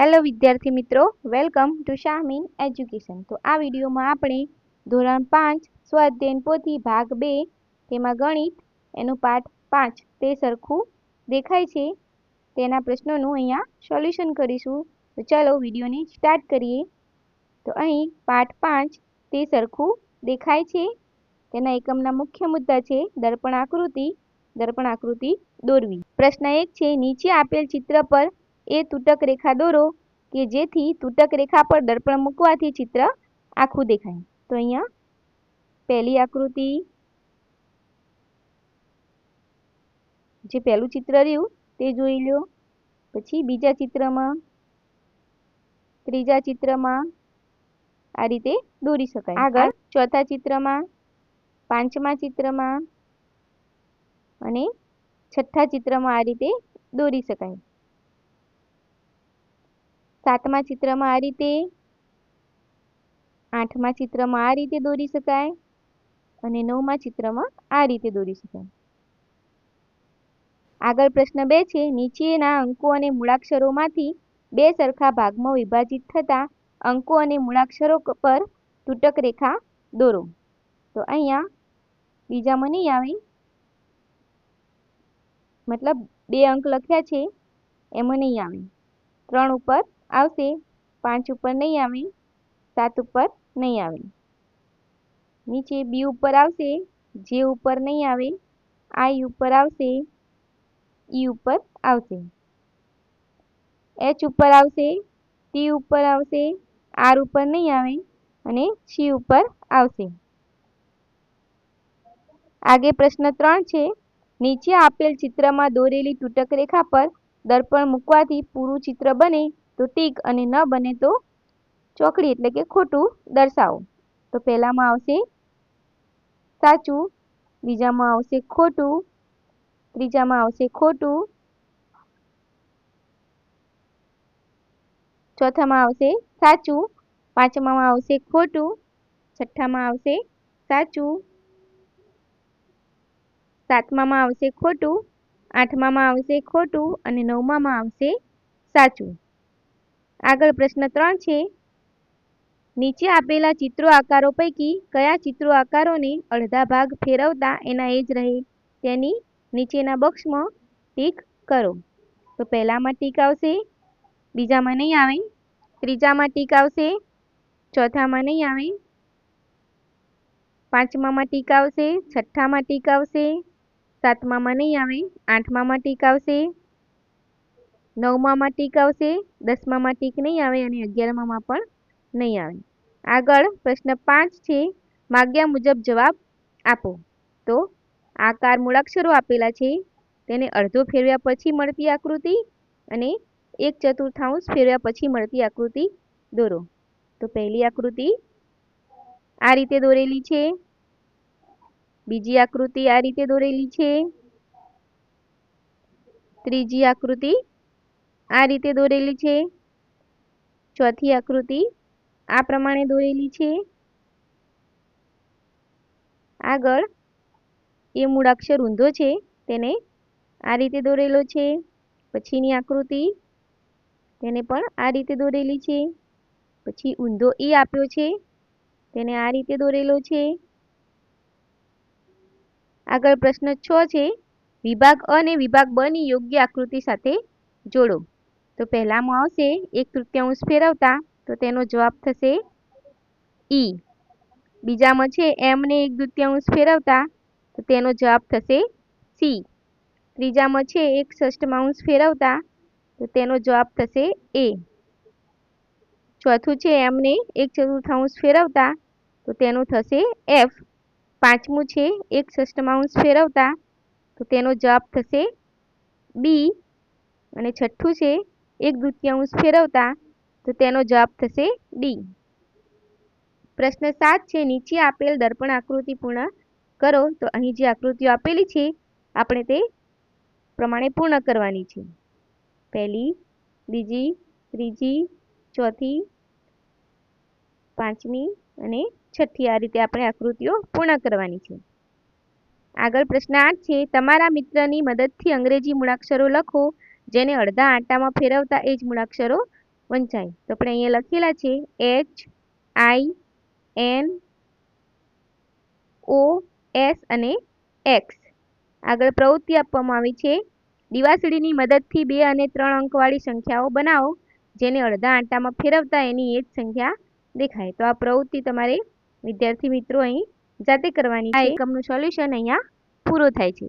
Hello વિદ્યાર્થી મિત્રો. Welcome to Shahmeen education તો આ વિડીયોમાં આપણે ધોરણ પાંચ સ્વાધ્યાયન પોથી ભાગ બે, તેમાં ગણિત, એનું પાઠ પાંચ, તે સરખું દેખાય છે. તેના પ્રશ્નોનું અહીંયા સોલ્યુશન કરીશું. તો ચાલો વિડીયોને સ્ટાર્ટ કરીએ. તો અહીં પાઠ પાંચ, તે સરખું દેખાય છે. તેના એકમના મુખ્ય મુદ્દા છે, દર્પણ આકૃતિ દર્પણ આકૃતિ દોરવી. પ્રશ્ન એક છે, નીચે આપેલ ચિત્ર પર એ તૂટક રેખા દોરો કે જેથી તૂટક રેખા પર દર્પણ મૂકવાથી ચિત્ર આખું દેખાય. તો અહીંયા પહેલી આકૃતિ જે પહેલું ચિત્ર રહ્યું તે જોઈ લો. પછી બીજા ચિત્રમાં ત્રીજા ચિત્રમાં આ રીતે દોરી શકાય. આગળ. ચોથા ચિત્રમાં પાંચમા ચિત્રમાં અને છઠ્ઠા ચિત્રમાં આ રીતે દોરી શકાય. સાતમા ચિત્રમાં આ રીતે આઠમા ચિત્રમાં આ રીતે દોરી શકાય અને નવમા ચિત્રમાં આ રીતે દોરી શકાય. આગળ પ્રશ્ન બે છે, નીચેના અંકો અને મૂળાક્ષરોમાંથી બે સરખા ભાગમાં વિભાજિત થતા અંકો અને મૂળાક્ષરો પર તૂટક રેખા દોરો. તો અહીંયા બીજામાં નહીં આવે, મતલબ બે અંક લખ્યા છે એમાં નહીં આવે. ત્રણ ઉપર આવશે. પાંચ ઉપર નહીં આવે. સાત ઉપર નહીં આવે. નીચે બી ઉપર આવશે. જે ઉપર નહીં આવે, આઈ ઉપર આવશે. ઈ ઉપર આવશે. એચ ઉપર આવશે. ટી ઉપર આવશે. આર ઉપર નહીં આવે અને સી ઉપર આવશે. આગે પ્રશ્ન ત્રણ છે. નીચે આપેલ ચિત્રમાં દોરેલી તૂટક રેખા પર દર્પણ મૂકવાથી પૂરું ચિત્ર બને તો ટીક અને ન બને તો ચોકડી એટલે કે ખોટું દર્શાવો. તો પહેલામાં આવશે સાચું, બીજામાં આવશે ખોટું, ત્રીજામાં આવશે ખોટું, ચોથામાં આવશે સાચું, પાંચમામાં આવશે ખોટું, છઠ્ઠામાં આવશે સાચું, સાતમામાં આવશે ખોટું, આઠમામાં આવશે ખોટું અને નવમામાં આવશે સાચું. આગળ પ્રશ્ન ત્રણ છે. નીચે આપેલા ચિત્રો આકારો પૈકી કયા ચિત્રો આકારોને અડધા ભાગ ફેરવતા એના એ જ રહે. તેની નીચેના બોક્સમાં ટીક કરો. તો પહેલામાં ટીક આવશે, બીજામાં નહીં આવે. ત્રીજામાં ટીક આવશે, ચોથામાં નહીં આવે. પાંચમામાં ટીક આવશે, છઠ્ઠામાં ટીક આવશે, સાતમામાં નહીં આવે, આઠમામાં ટીક આવશે નવમામાં ટીક આવશે, દસમામાં ટીક નહીં આવે અને અગિયારમામાં પણ નહીં આવે. આગળ પ્રશ્ન પાંચ છે, માગ્યા મુજબ જવાબ આપો. તો આકાર મૂળાક્ષરો આપેલા છે, તેને અડધો ફેરવ્યા પછી મળતી આકૃતિ અને એક ચતુર્થાંશ ફેરવ્યા પછી મળતી આકૃતિ દોરો. તો પહેલી આકૃતિ આ રીતે દોરેલી છે, બીજી આકૃતિ આ રીતે દોરેલી છે, ત્રીજી આકૃતિ આ રીતે દોરેલી છે. ચોથી આકૃતિ આ પ્રમાણે દોરેલી છે. આગળ એ મૂળાક્ષર ઊંધો છે, તેને આ રીતે દોરેલો છે. પછીની આકૃતિ તેને પણ આ રીતે દોરેલી છે. પછી ઊંધો એ આપ્યો છે, તેને આ રીતે દોરેલો છે. આગળ પ્રશ્ન છ છે, વિભાગ અને વિભાગ બની યોગ્ય આકૃતિ સાથે જોડો. તો પહેલામાં આવશે, એક તૃતીયાંશ ફેરવતા, તો તેનો જવાબ થશે ઈ બીજામાં છે એમને એક દ્વિતીયાંશ ફેરવતા, તો તેનો જવાબ થશે સી ત્રીજામાં છે, એક ષષ્ઠમાંશ ફેરવતા, તો તેનો જવાબ થશે એ ચોથું છે એમને એક ચતુર્થાંશ ફેરવતા, તો તેનું થશે એફ પાંચમું છે, એક ષષ્ઠમાંશ ફેરવતા, તો તેનો જવાબ થશે બી અને છઠ્ઠું છે એક દૃત્યાંશ ફેરવતા તો તેનો જવાબ થશે ડી પ્રશ્ન સાત છે, નીચે આપેલ દર્પણ આકૃતિ પૂર્ણ કરો. તો અહીં જે આકૃતિઓ આપેલી છે, આપણે તે પ્રમાણે પૂર્ણ કરવાની છે. પહેલી, બીજી, ત્રીજી, ચોથી, પાંચમી અને છઠ્ઠી આ રીતે આપણે આકૃતિઓ પૂર્ણ કરવાની છે. આગળ પ્રશ્ન આઠ છે, તમારા મિત્રની મદદથી અંગ્રેજી મૂળાક્ષરો લખો. જેને અડધા આંટામાં ફેરવતા એ જ મૂળાક્ષરો વંચાય. તો આપણે અહીંયા લખેલા છે H I N O S અને એક્સ આગળ પ્રવૃત્તિ આપવામાં આવી છે. દિવાસળીની મદદથી બે અને ત્રણ અંકવાળી સંખ્યાઓ બનાવો, જેને અડધા આંટામાં ફેરવતા એની એ જ સંખ્યા દેખાય. તો આ પ્રવૃત્તિ તમારે વિદ્યાર્થી મિત્રો અહીં જાતે કરવાની આ એકમનું સોલ્યુશન અહીંયા પૂરો થાય છે.